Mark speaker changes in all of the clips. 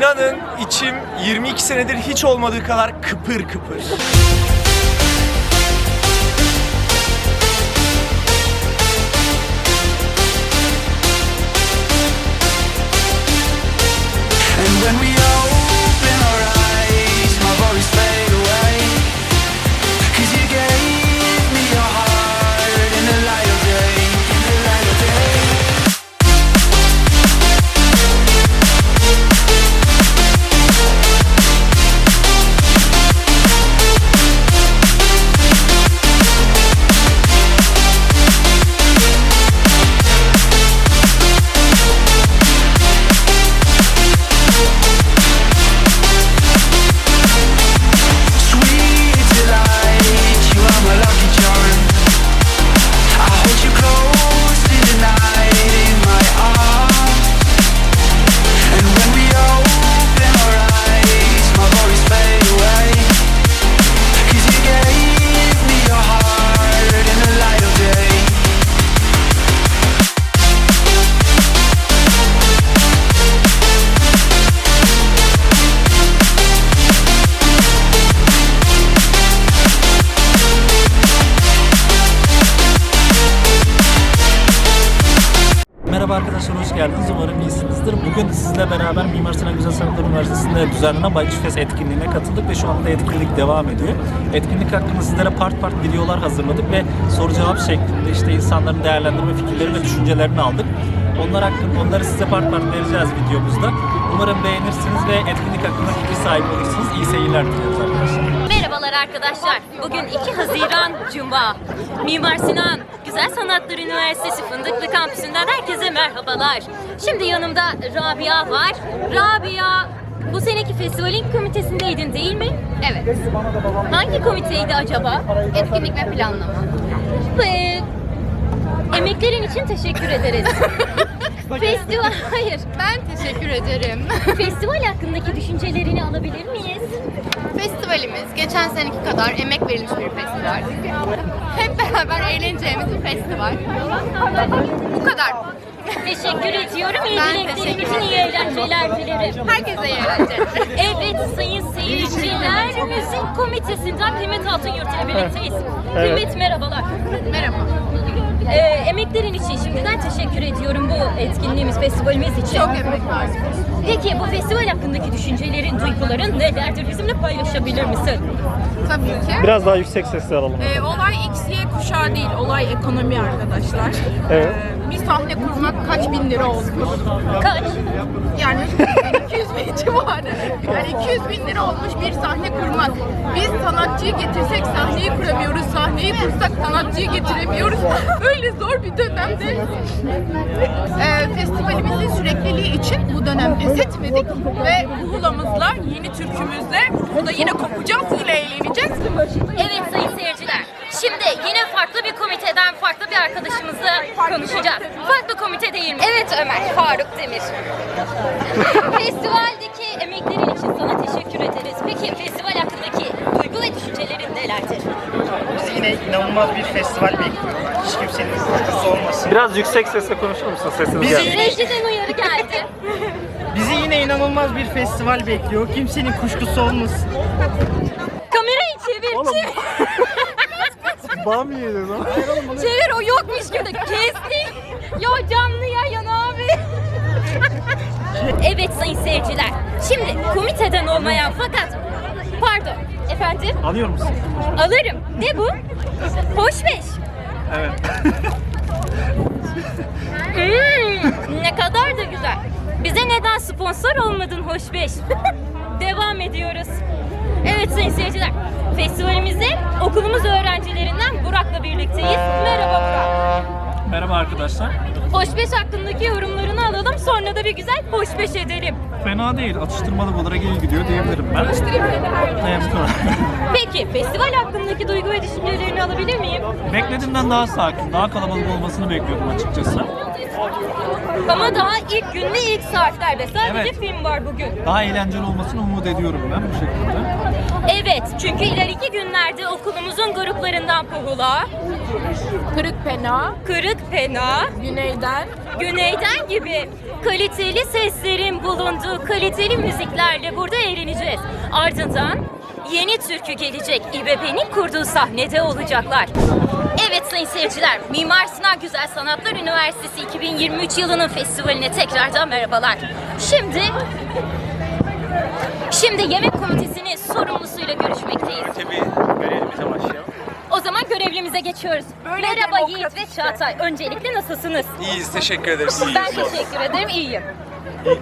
Speaker 1: İnanın içim 22 senedir hiç olmadığı kadar kıpır kıpır.
Speaker 2: And when we
Speaker 3: Merhaba arkadaşlar, hoş geldiniz. Umarım iyisinizdir. Bugün sizle beraber Mimar Sinan Güzel Sanatlar Üniversitesi'nde düzenlenen Baykuş Fest etkinliğine katıldık ve şu anda etkinlik devam ediyor. Etkinlik hakkında sizlere part part videolar hazırladık ve soru cevap şeklinde işte insanların değerlendirme fikirleri ve düşüncelerini aldık. Onlar hakkında, onları size part part vereceğiz videomuzda. Umarım beğenirsiniz ve etkinlik hakkında fikir sahibi olursunuz. İyi seyirler diliyoruz arkadaşlar.
Speaker 4: Merhabalar arkadaşlar. Bugün 2 Haziran Cuma. Mimar Sinan Güzel Sanatlar Üniversitesi Fındıklı Kampüsü'nden herkese merhabalar. Şimdi yanımda Rabia var. Rabia bu seneki festivalin komitesindeydin değil mi? Evet. Hangi komiteydi acaba? Etkinlik ve planlama. Ve emeklerin için teşekkür ederiz. Festival, hayır.
Speaker 5: Ben teşekkür ederim.
Speaker 4: Festival hakkındaki düşüncelerini alabilir miyiz?
Speaker 5: Festivalimiz geçen seneki kadar emek verilmiş bir festival. Hep beraber eğleneceğimiz bir festival. Bu kadar.
Speaker 4: Teşekkür ediyorum. İyi
Speaker 5: Ben teşekkür
Speaker 4: için iyi eğlenceler dilerim.
Speaker 5: Herkese iyi eğlenceler.
Speaker 4: Evet sayın seyirciler, müzik komitesinden Kıymet Altınyurt ile birlikteyiz. Kıymet merhabalar.
Speaker 5: Merhaba.
Speaker 4: Ee, emeklerin için şimdiden teşekkür ediyorum bu etkinliğimiz, festivalimiz için.
Speaker 5: Çok emek var.
Speaker 4: Peki bu festival hakkındaki düşüncelerin, duyguların nelerdir? Bizimle paylaşabilir misin?
Speaker 5: Tabii ki.
Speaker 3: Biraz daha yüksek sesle alalım.
Speaker 6: Ee, olay X, Y kuşağı değil, olay ekonomi arkadaşlar.
Speaker 3: Evet.
Speaker 6: Ee, bir sahne kurmak kaç bin lira olmuş?
Speaker 4: Kaç?
Speaker 6: Yani 200 bin civarı. Yani 200 bin lira olmuş bir sahne kurmak. Biz sanatçıyı getirsek sahneyi kuramıyoruz, sahneyi kursak sanatçıyı getiremiyoruz. Öyle zor bir dönemde ee, festivalimizin sürekliliği için bu dönem pes etmedik ve hulamızla yeni türkümüzle burada yine kopacağız, yine eğleneceğiz.
Speaker 4: Evet sayın seyirciler. Şimdi yine farklı bir komiteden farklı bir arkadaşımızla konuşacağız. Farklı komite değil mi? Evet Ömer, Faruk Demir. Festivaldeki emeklerin için sana teşekkür ederiz. Peki festival hakkındaki duygu ve düşüncelerin nelerdir?
Speaker 7: Bizi yine inanılmaz bir festival bekliyor. Hiç kimsenin korkusu olmasın.
Speaker 3: Biraz yüksek sesle konuşur musun? Sesiniz
Speaker 7: Bizi-
Speaker 3: geldi.
Speaker 4: Rejiden uyarı geldi.
Speaker 7: Bizi yine inanılmaz bir festival bekliyor. Kimsenin kuşkusu olmasın.
Speaker 4: Kamerayı çevir, çevir.
Speaker 3: Bam yedin lan.
Speaker 4: Çevir o yokmuş gibi de kestik. Yo canlı yayın abi. evet sayın seyirciler. Şimdi komiteden olmayan fakat pardon efendim
Speaker 3: Alıyor musun?
Speaker 4: alırım. Ne bu? Hoş beş.
Speaker 3: Evet.
Speaker 4: Hmm, ne kadar da güzel. Bize neden sponsor olmadın Hoş Beş? Devam ediyoruz. Evet sayın seyirciler. Festivalimizde okulumuz öğrencilerinden Burak'la birlikteyiz. Merhaba Burak.
Speaker 3: Merhaba arkadaşlar.
Speaker 4: Hoş beş hakkındaki yorumlarını alalım. Sonra da bir güzel hoş beş edelim.
Speaker 3: Fena değil. Atıştırmalık olarak iyi gidiyor diyebilirim ben. Evet.
Speaker 4: Peki festival hakkındaki duygu ve düşüncelerini alabilir miyim?
Speaker 3: Beklediğimden daha sakin, daha kalabalık olmasını bekliyordum açıkçası.
Speaker 4: Ama daha ilk gün ve ilk saatlerde sadece
Speaker 3: Evet.
Speaker 4: film var bugün.
Speaker 3: Daha eğlenceli olmasını umut ediyorum ben bu şekilde.
Speaker 4: Evet çünkü ileriki günlerde okulumuzun gruplarından Puhula,
Speaker 6: Kırık Pena,
Speaker 4: Kırık Pena,
Speaker 6: Güneyden,
Speaker 4: güneyden gibi kaliteli seslerin bulunduğu kaliteli müziklerle burada eğleneceğiz. Ardından yeni türkü gelecek. İBB'nin kurduğu sahnede olacaklar. Evet sayın seyirciler, Mimar Sinan Güzel Sanatlar Üniversitesi 2023 yılının festivaline tekrardan merhabalar. Şimdi Şimdi yemek komitesinin sorumlusuyla görüşmekteyiz.
Speaker 1: Tabii görevimize başlayalım.
Speaker 4: O zaman görevlimize geçiyoruz. Merhaba Yiğit ve Çağatay. Öncelikle nasılsınız?
Speaker 1: İyiyiz, teşekkür ederiz.
Speaker 4: Ben teşekkür ederim, iyiyim.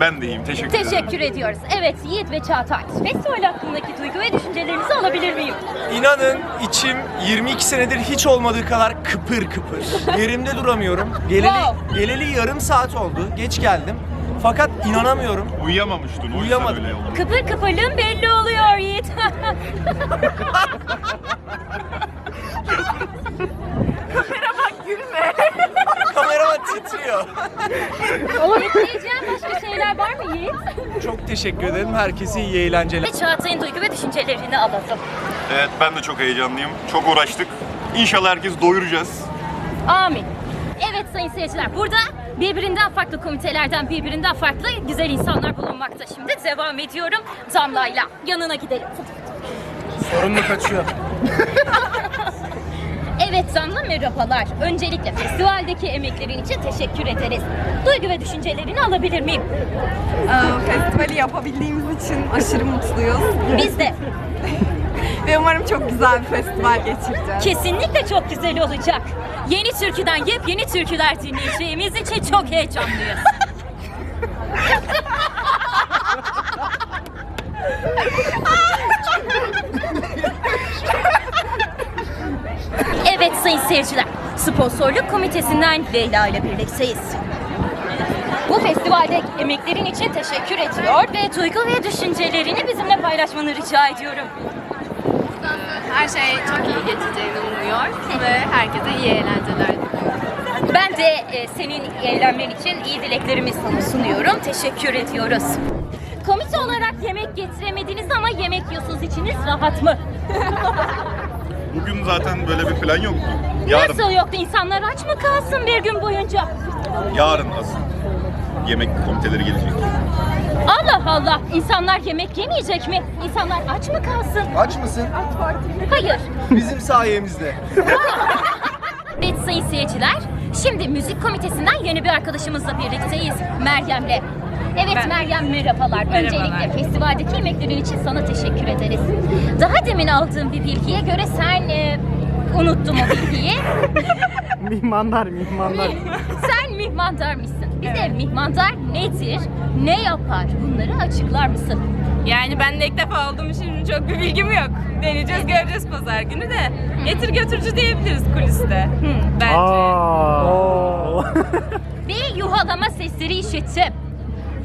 Speaker 8: Ben de iyiyim. Teşekkür ederim.
Speaker 4: Teşekkür ediyoruz. Evet Yiğit ve Çağatay. Festival hakkındaki duygu ve düşüncelerinizi alabilir miyim?
Speaker 1: İnanın içim 22 senedir hiç olmadığı kadar kıpır kıpır. Yerimde duramıyorum. Geleli,
Speaker 4: Wow.
Speaker 1: geleli yarım saat oldu. Geç geldim. Fakat inanamıyorum.
Speaker 8: Uyuyamamıştın. O yüzden
Speaker 1: Uyuyamadım.
Speaker 8: öyle oldu.
Speaker 4: Kıpır kıpırlığın belli oluyor Yiğit.
Speaker 1: Kameraman titriyor.
Speaker 4: Ekleyeceğim başka şeyler var mı Yiğit?
Speaker 1: Çok teşekkür ederim. Herkese iyi eğlenceler.
Speaker 4: Ve Çağatay'ın duygu ve düşüncelerini alalım.
Speaker 8: Evet ben de çok heyecanlıyım. Çok uğraştık. İnşallah herkes doyuracağız.
Speaker 4: Amin. Evet sayın seyirciler burada birbirinden farklı komitelerden birbirinden farklı güzel insanlar bulunmakta. Şimdi devam ediyorum Damla'yla. Yanına gidelim.
Speaker 1: Sorumlu kaçıyor.
Speaker 4: Evet Damla merhabalar. Öncelikle festivaldeki emeklerin için teşekkür ederiz. Duygu ve düşüncelerini alabilir miyim?
Speaker 9: Ee, festivali yapabildiğimiz için aşırı mutluyuz.
Speaker 4: Biz de
Speaker 9: Ve umarım çok güzel bir festival geçireceğiz.
Speaker 4: kesinlikle çok güzel olacak. Yeni türküden yepyeni türküler dinleyeceğimiz için çok heyecanlıyız. Evet sayın seyirciler, sponsorluk komitesinden Leyla ile birlikteyiz. Bu festivalde emeklerin için teşekkür ediyor ve duygu ve düşüncelerini bizimle paylaşmanı rica ediyorum.
Speaker 5: Her şey çok iyi geçeceğini umuyor ve herkese iyi eğlenceler diliyorum.
Speaker 4: Ben de e, senin eğlenmen için iyi dileklerimi sana sunuyorum. Teşekkür ediyoruz. Komite olarak yemek getiremediniz ama yemek yiyorsunuz içiniz rahat mı?
Speaker 8: Bugün zaten böyle bir plan yoktu. Yarın,
Speaker 4: Nasıl yoktu? İnsanlar aç mı kalsın bir gün boyunca?
Speaker 8: Yarın asıl yemek komiteleri gelecek.
Speaker 4: Allah Allah! İnsanlar yemek yemeyecek mi? İnsanlar aç mı kalsın?
Speaker 1: Aç mısın?
Speaker 4: Hayır.
Speaker 1: Bizim sayemizde.
Speaker 4: Evet sayın seyirciler, şimdi müzik komitesinden yeni bir arkadaşımızla birlikteyiz. Meryem'le. Evet Meryem merhabalar. Öncelikle festivaldeki emeklerin için sana teşekkür ederiz. Daha demin aldığım bir bilgiye göre sen... e, unuttum o bilgiyi.
Speaker 7: Mihmandar, mihmandar.
Speaker 4: sen mihmandar mısın? Bize mihmandar nedir? Ne yapar? Bunları açıklar mısın?
Speaker 10: Yani ben de ilk defa olduğum için çok bir bilgim yok. Deneyeceğiz, göreceğiz pazar günü de. Getir götürücü diyebiliriz kuliste. Bence.
Speaker 4: Bir yuhalama sesleri işittim.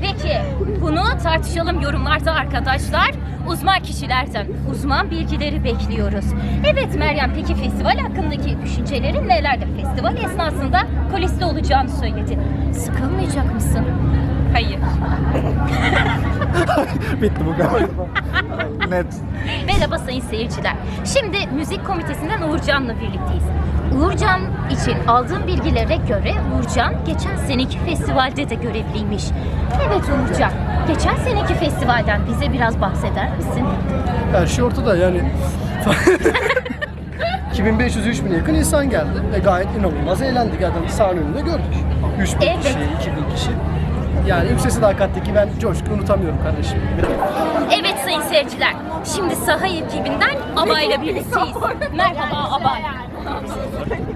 Speaker 4: Peki bunu tartışalım yorumlarda arkadaşlar. Uzman kişilerden uzman bilgileri bekliyoruz. Evet Meryem peki festival hakkındaki düşüncelerin nelerdir? Festival esnasında kuliste olacağını söyledi. Sıkılmayacak mısın?
Speaker 10: Hayır.
Speaker 7: Bitti bu galiba. Net.
Speaker 4: Merhaba sayın seyirciler. Şimdi müzik komitesinden Uğurcan'la birlikteyiz. Uğurcan için aldığım bilgilere göre Uğurcan geçen seneki festivalde de görevliymiş. Evet Uğurcan, geçen seneki festivalden bize biraz bahseder misin?
Speaker 11: Her şey ortada yani. 2500-3000'e yakın insan geldi ve gayet inanılmaz eğlendik. Yani sahne önünde gördük. 3000
Speaker 4: Evet.
Speaker 11: kişi, 2000 kişi. Yani Yüksek Sadakat'teki ben coşku unutamıyorum kardeşim.
Speaker 4: Evet sayın seyirciler, şimdi saha ekibinden Aba ile birlikteyiz. Merhaba Aba.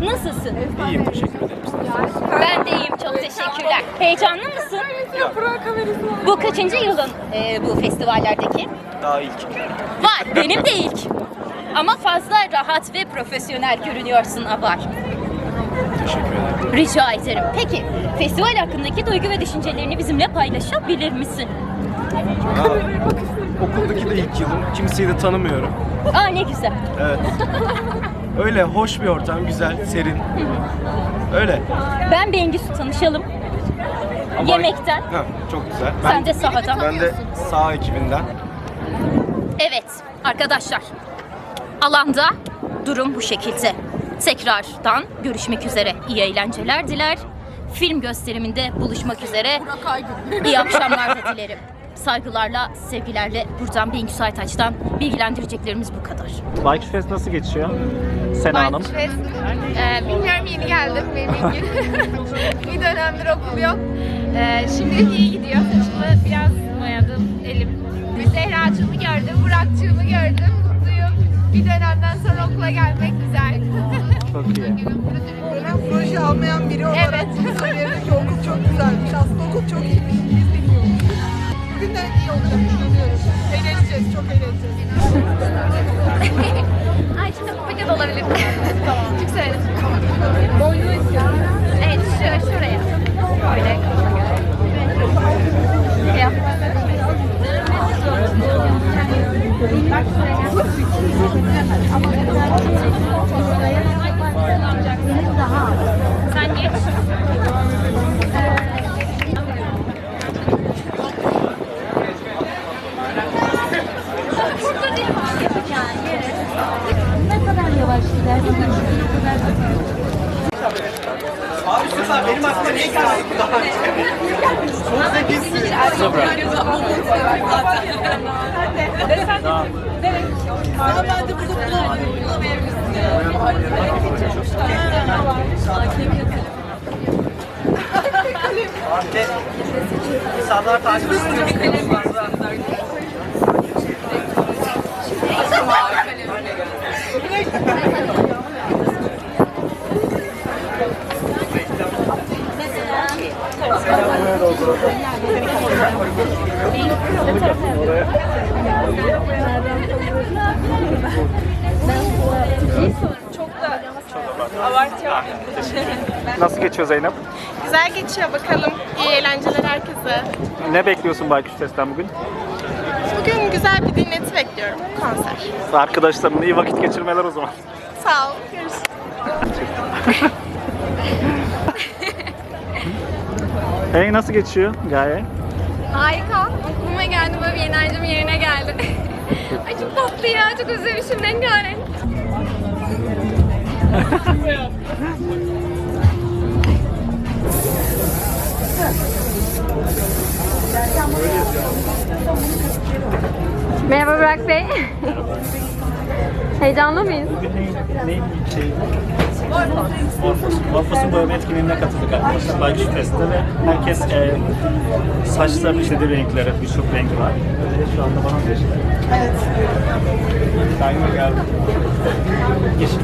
Speaker 4: Nasılsın?
Speaker 1: İyiyim, teşekkür ederim.
Speaker 4: Ben de iyiyim, çok teşekkürler. Heyecanlı mısın? Bu kaçıncı yılın e, bu festivallerdeki?
Speaker 1: Daha ilk.
Speaker 4: Var, benim de ilk. Ama fazla rahat ve profesyonel görünüyorsun Abar.
Speaker 1: Teşekkür ederim.
Speaker 4: Rica ederim. Peki, festival hakkındaki duygu ve düşüncelerini bizimle paylaşabilir misin?
Speaker 1: Okuldaki de ilk yılım. Kimseyi de tanımıyorum.
Speaker 4: Aa ne güzel.
Speaker 1: Evet. Öyle hoş bir ortam, güzel, serin. Öyle.
Speaker 4: Ben Bengisu tanışalım.
Speaker 1: Ama-
Speaker 4: Yemekten.
Speaker 1: Ha, çok güzel.
Speaker 4: Sen de sahadan.
Speaker 1: Ben de sağ ekibinden.
Speaker 4: Evet arkadaşlar. Alanda durum bu şekilde. Tekrardan görüşmek üzere. İyi eğlenceler diler. film gösteriminde buluşmak üzere. İyi akşamlar da dilerim. Saygılarla, sevgilerle buradan Bengüsü Aytaç'tan bilgilendireceklerimiz bu kadar.
Speaker 3: Baykuş Fest nasıl geçiyor? Sena Hanım.
Speaker 6: Ee, bilmiyorum yeni geldim benim ilgili. bir dönemdir okul yok. Ee, şimdilik iyi gidiyor. Saçımı biraz boyadım elim. Zehra'cığımı gördüm, Burak'cığımı gördüm. Mutluyum. Bir dönemden sonra okula gelmek güzel.
Speaker 3: Çok iyi.
Speaker 9: Ben proje almayan biri olarak
Speaker 6: Evet.
Speaker 9: söyleyebilirim ki okul çok güzelmiş. Aslında okul çok iyiymiş. De iyi olacak inanıyorum. Eğleneceğiz, çok eğleneceğiz.
Speaker 5: Ay şimdi papatya da olabilir. tamam. Çok severim. Evet şu, şuraya. Böyle. Yap.
Speaker 4: Sen geç. Ne kadar yavaş gider.
Speaker 1: Benim aklıma niye geldi?
Speaker 7: İnsanlar takip ediyor.
Speaker 3: Nasıl geçiyor Zeynep?
Speaker 6: Güzel geçiyor bakalım. İyi eğlenceler herkese.
Speaker 3: Ne bekliyorsun Baykuş Fest'ten bugün?
Speaker 6: Bugün güzel bir dinleti bekliyorum. Konser.
Speaker 3: Arkadaşlarınla iyi vakit geçirmeler o zaman.
Speaker 6: Sağ ol. Görüşürüz.
Speaker 3: Hey nasıl geçiyor Gaye?
Speaker 5: Harika. Okuluma geldim böyle bir enerjim yerine geldi. Ay çok tatlı ya. Çok özlemişim rengarenk. Merhaba Burak Bey. Heyecanlı mıyız?
Speaker 3: Şey? Morfos. Morfos'un boyama etkinliğine katıldık arkadaşlar Baykuş Fest'te ve herkes e, saçlarını istediği renklere, birçok rengi var. Böyle şu anda bana bir Evet. Ben geldim. Yeşil.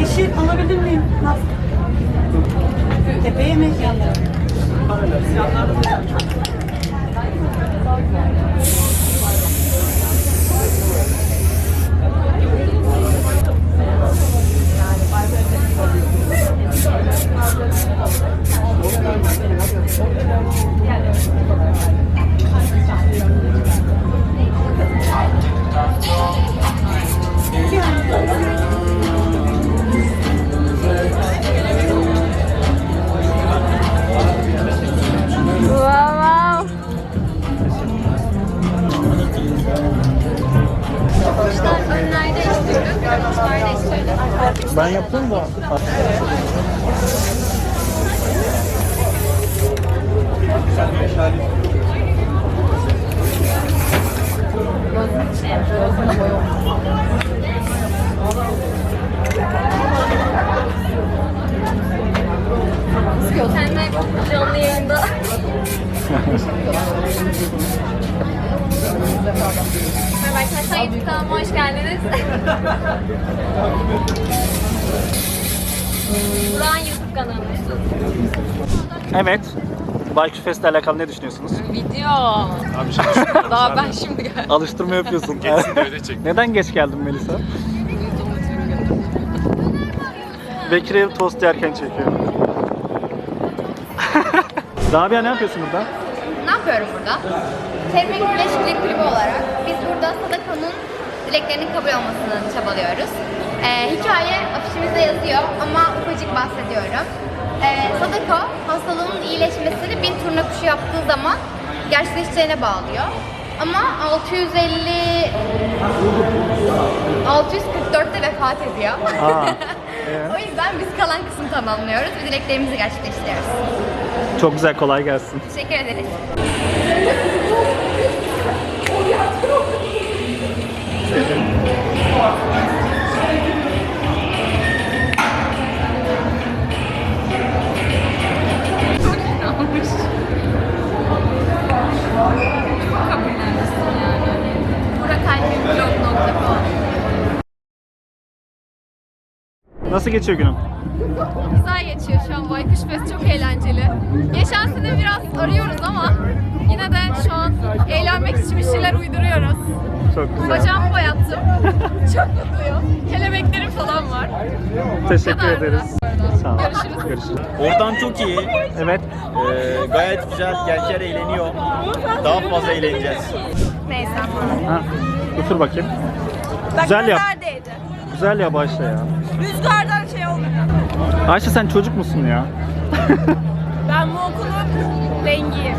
Speaker 9: Yeşil alabilir miyim? Tepeye mi yanlara?
Speaker 5: Wow 어떤 거? Burak'ın YouTube kanalı.
Speaker 3: Evet. Baykuş Fest'le alakalı ne düşünüyorsunuz?
Speaker 10: Video. Daha ben şimdi geldim.
Speaker 3: Alıştırma yapıyorsun. Neden geç geldin Melisa? Bekir'e tost yerken çekiyor. Rabia ne yapıyorsun burada?
Speaker 5: Ne yapıyorum burada? Terim'in Birleşiklik Kulübü olarak biz burada Sadako'nun dileklerinin kabul olmasını çabalıyoruz. Ee, hikaye afişimizde yazıyor ama ufacık bahsediyorum. Ee, Sadako hastalığın iyileşmesini bin turna kuşu yaptığı zaman gerçekleşeceğine bağlıyor. Ama 650 644'te vefat ediyor.
Speaker 3: Aa.
Speaker 5: O yüzden biz kalan kısmı tamamlıyoruz ve dileklerimizi gerçekleştiriyoruz.
Speaker 3: Çok güzel kolay gelsin.
Speaker 5: Teşekkür ederiz.
Speaker 3: Nasıl geçiyor günün?
Speaker 6: Güzel geçiyor şu an Baykuş Fest çok eğlenceli. Geçen sene biraz arıyoruz ama yine de şu an eğlenmek için bir şeyler uyduruyoruz.
Speaker 3: Çok güzel.
Speaker 6: Bacağımı boyattım. çok mutluyum. Kelebeklerim falan var.
Speaker 3: Teşekkür ederiz. Sağ olun.
Speaker 6: Görüşürüz.
Speaker 3: Görüşürüz.
Speaker 7: Oradan çok iyi.
Speaker 3: Evet.
Speaker 7: Ee, gayet güzel. Gençler eğleniyor. Daha fazla eğleneceğiz.
Speaker 6: Neyse.
Speaker 3: Ha. Otur bakayım. Güzel yap.
Speaker 10: Neredeydi?
Speaker 3: Güzel ya başla ya.
Speaker 10: Rüzgardan şey olmuyor.
Speaker 3: Ayşe sen çocuk musun ya?
Speaker 6: Ben bu okulun rengiyim.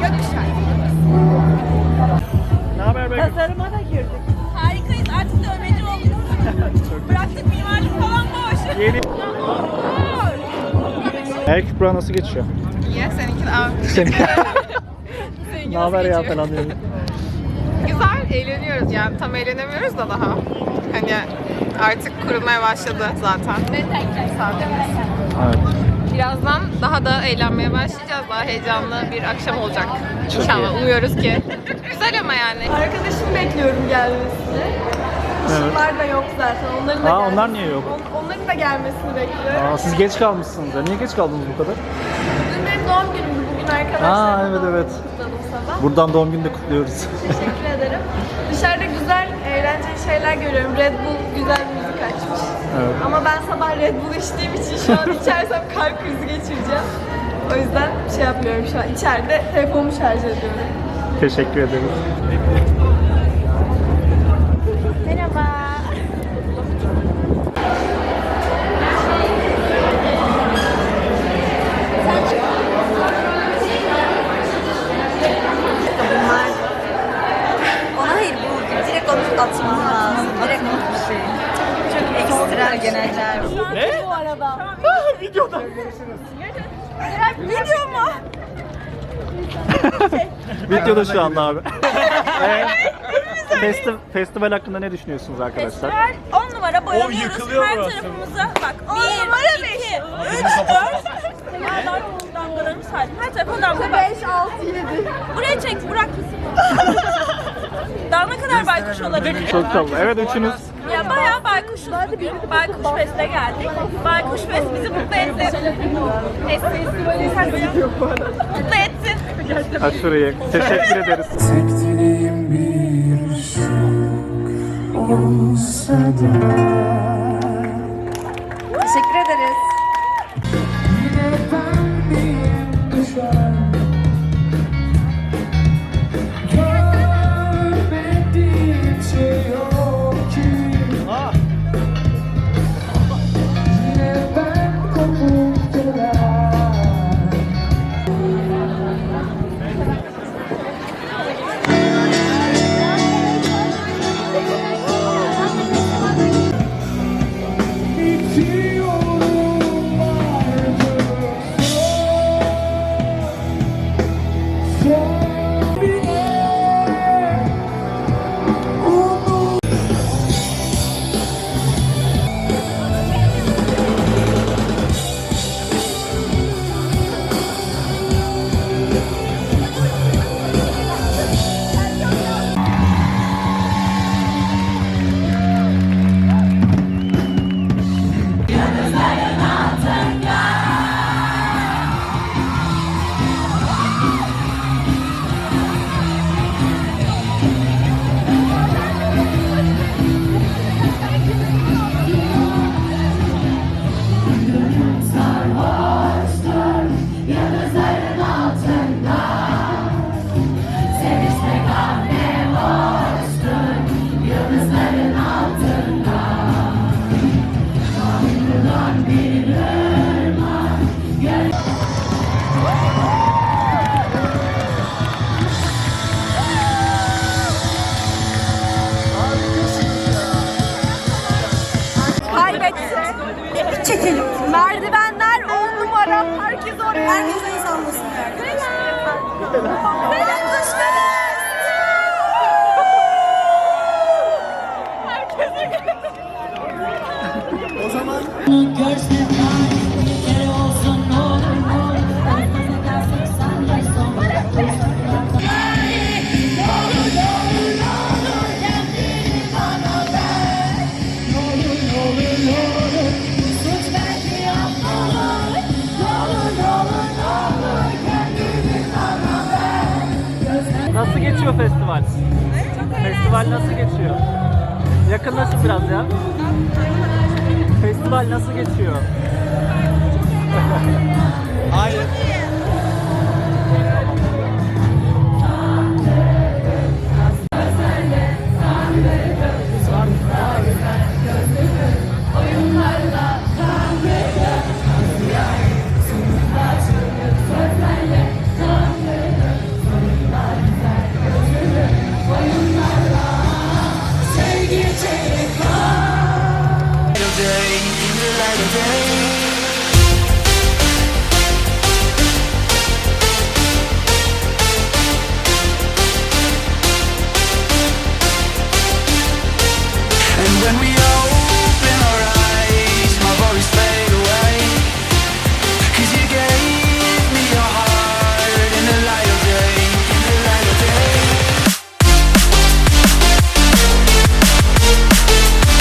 Speaker 6: Gökkuşağı.
Speaker 3: Ne haber be?
Speaker 10: Tasarıma da girdik. Harikayız artık dövmeci olduk. Bıraktık mimarlık falan.
Speaker 3: Yeni. El Kübra nasıl geçiyor?
Speaker 6: İyi, seninki de
Speaker 3: Senin.
Speaker 6: Seninki
Speaker 3: ne haber ya falan diyorum.
Speaker 6: Güzel, eğleniyoruz yani. Tam eğlenemiyoruz da daha. Hani artık kurulmaya başladı zaten. Saatimiz.
Speaker 3: Evet.
Speaker 6: Birazdan daha da eğlenmeye başlayacağız. Daha heyecanlı bir akşam olacak. İnşallah umuyoruz ki. Güzel ama yani.
Speaker 10: Arkadaşım bekliyorum gelmesini.
Speaker 3: Evet.
Speaker 10: Onlar da yok zaten. Onların da
Speaker 3: Aa,
Speaker 10: gelmesi-
Speaker 3: onlar niye yok?
Speaker 10: On- da gelmesini bekliyorum.
Speaker 3: Aa, siz geç kalmışsınız ya. Niye geç kaldınız bu kadar?
Speaker 10: Dün benim doğum günümdü. Bugün arkadaşlarımla
Speaker 3: Aa, evet, evet.
Speaker 10: kutladım sabah.
Speaker 3: Buradan doğum günü de kutluyoruz.
Speaker 10: Teşekkür ederim. Dışarıda güzel, eğlenceli şeyler görüyorum. Red Bull güzel müzik açmış.
Speaker 3: Evet.
Speaker 10: Ama ben sabah Red Bull içtiğim için şu an içersem kalp krizi geçireceğim. O yüzden şey yapmıyorum şu an. İçeride telefonumu şarj ediyorum.
Speaker 3: Teşekkür ederiz.
Speaker 10: Merhaba.
Speaker 12: Ona hayır bu direkt onu atman lazım. Direkt bir şey. Çok ekstra genelde.
Speaker 10: Video mu?
Speaker 3: Videoda şu anda abi. Evet. Festi- festival hakkında ne düşünüyorsunuz arkadaşlar?
Speaker 10: Festival 10 numara boyanıyoruz.
Speaker 1: yıkılıyor
Speaker 10: Her
Speaker 1: burası.
Speaker 10: tarafımıza bak. 10 numara 2, 3, 4. Semadan damgalarımı saydım. Her tarafa damga bak. 5, 6, 7. Buraya çek Burak. Daha ne kadar baykuş olabilir?
Speaker 3: Çok tatlı. Evet üçünüz.
Speaker 10: Ya bayağı baykuşuz bugün. Baykuş Fest'e geldik. Baykuş Fest bizi mutlu etti. Mutlu etsin.
Speaker 3: Aç şurayı. Teşekkür ederiz.
Speaker 12: Teşekkür ederiz.
Speaker 3: Nasıl Festival nasıl geçiyor? Yakınlaşın biraz ya. Festival nasıl geçiyor?
Speaker 2: Hayır.